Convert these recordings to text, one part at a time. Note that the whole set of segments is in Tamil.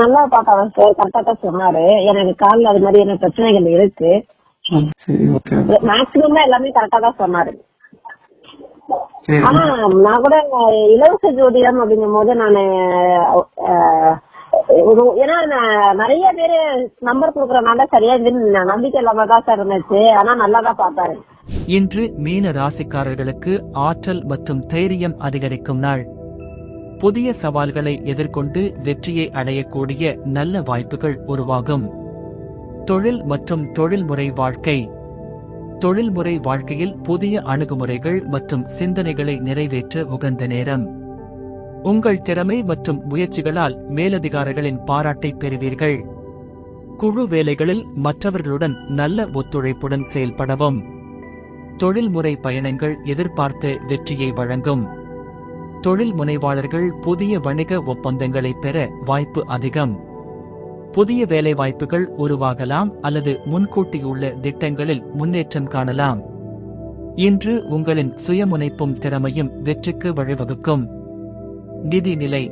நல்லா பார்த்தாங்க சார் கரெக்டா தான் சொன்னாரு. எனக்கு காலில் அது மாதிரி என்ன பிரச்சனைகள் இருக்கு. ம், சரி ஓகே மேக்சிமம் எல்லாமே கரெக்டா தான் சொன்னாரு. ஆனா நான் கூட இலவச ஜோதிடம் அப்படிங்கும் போது நான் ஏன்னா நான் நிறைய பேரு நம்பர் கொடுக்கறனால சரியா இதுன்னு நம்பிக்கை இல்லாம தான் சார் இருந்துச்சு. ஆனா நல்லா தான் பார்த்தாரு. இன்று மீன ராசிக்காரர்களுக்கு ஆற்றல் மற்றும் தைரியம் அதிகரிக்கும் நாள். புதிய சவால்களை எதிர்கொண்டு வெற்றியை அடையக்கூடிய நல்ல வாய்ப்புகள் உருவாகும். தொழில் மற்றும் தொழில்முறை வாழ்க்கை. தொழில்முறை வாழ்க்கையில் புதிய அணுகுமுறைகள் மற்றும் சிந்தனைகளை நிறைவேற்ற உகந்த நேரம். உங்கள் திறமை மற்றும் முயற்சிகளால் மேலதிகாரிகளின் பாராட்டை பெறுவீர்கள். குழு வேலைகளில் மற்றவர்களுடன் நல்ல ஒத்துழைப்புடன் செயல்படவும். தொழில்முறை பயணங்கள் எதிர்பார்த்த வெற்றியை வழங்கும். தொழில் முனைவாளர்கள் புதிய வணிக ஒப்பந்தங்களை பெற வாய்ப்பு அதிகம். புதிய வேலைவாய்ப்புகள் உருவாகலாம் அல்லது முன்கூட்டியுள்ள திட்டங்களில் முன்னேற்றம் காணலாம். இன்று உங்களின் சுயமுனைப்பும் திறமையும் வெற்றிக்கு வழிவகுக்கும். நிதிநிலை.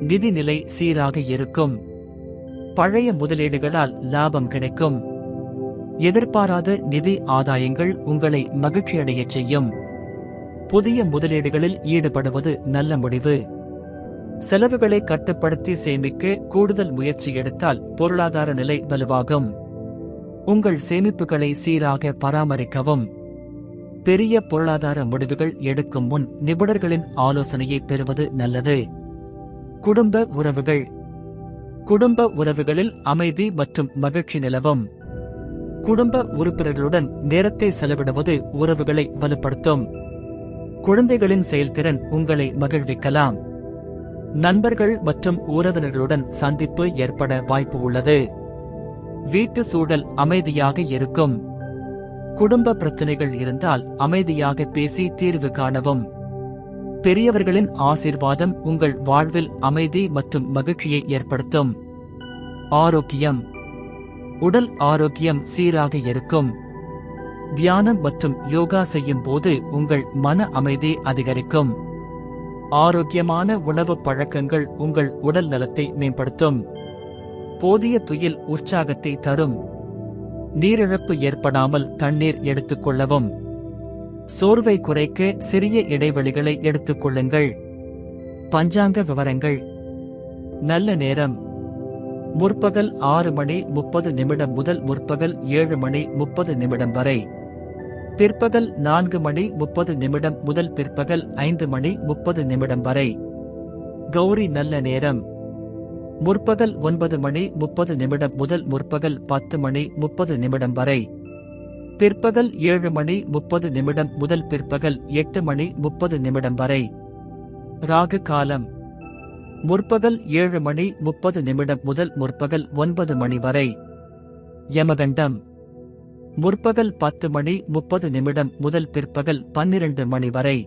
நிதிநிலை சீராக இருக்கும். பழைய முதலீடுகளால் லாபம் கிடைக்கும். எதிர்பாராத நிதி ஆதாயங்கள் உங்களை மகிழ்ச்சியடையச் செய்யும். புதிய முதலீடுகளில் ஈடுபடுவது நல்ல முடிவு. செலவுகளை கட்டுப்படுத்தி சேமிக்க கூடுதல் முயற்சி எடுத்தால் பொருளாதார நிலை வலுவாகும். உங்கள் சேமிப்புகளை சீராக பராமரிக்கவும். பெரிய பொருளாதார முடிவுகள் எடுக்கும் முன் நிபுணர்களின் ஆலோசனையை பெறுவது நல்லது. குடும்ப உறவுகள். குடும்ப உறவுகளில் அமைதி மற்றும் மகிழ்ச்சி நிலவும். குடும்ப உறுப்பினர்களுடன் நேரத்தை செலவிடுவது உறவுகளை வலுப்படுத்தும். குழந்தைகளின் செயல்திறன் உங்களை மகிழ்விக்கலாம். நண்பர்கள் மற்றும் உறவினர்களுடன் சந்திப்பு ஏற்பட வாய்ப்பு உள்ளது. வீட்டு சூழல் அமைதியாக இருக்கும். குடும்ப பிரச்சனைகள் இருந்தால் அமைதியாக பேசி தீர்வு காணவும். பெரியவர்களின் ஆசீர்வாதம் உங்கள் வாழ்வில் அமைதி மற்றும் மகிழ்ச்சியை ஏற்படுத்தும். ஆரோக்கியம். உடல் ஆரோக்கியம் சீராக இருக்கும். தியானம் மற்றும் யோகா செய்யும் போது உங்கள் மன அமைதி அதிகரிக்கும். ஆரோக்கியமான உணவு பழக்கங்கள் உங்கள் உடல் நலத்தை மேம்படுத்தும். போதிய துயில் உற்சாகத்தை தரும். நீரிழப்பு ஏற்படாமல் தண்ணீர் எடுத்துக்கொள்ளவும் சோர்வை குறைக்க சிறிய இடைவெளிகளை எடுத்துக்கொள்ளுங்கள் பஞ்சாங்க விவரங்கள். நல்ல நேரம். முற்பகல் ஆறு மணி முப்பது நிமிடம் முதல் முற்பகல் ஏழு மணி முப்பது நிமிடம் வரை. பிற்பகல் நான்கு மணி முப்பது நிமிடம் முதல் பிற்பகல் ஐந்து மணி முப்பது நிமிடம் வரை. கௌரி நல்ல நேரம். முற்பகல் ஒன்பது மணி முப்பது நிமிடம் முதல் முற்பகல் பத்து மணி முப்பது நிமிடம் வரை. பிற்பகல் ஏழு மணி முப்பது நிமிடம் முதல் பிற்பகல் எட்டு மணி முப்பது நிமிடம் வரை. ராகு காலம். முற்பகல் ஏழு மணி முப்பது நிமிடம் முதல் முற்பகல் ஒன்பது மணி வரை. யமகண்டம். முற்பகல் பத்து மணி முப்பது நிமிடம் முதல் பிற்பகல் பன்னிரண்டு மணி வரை.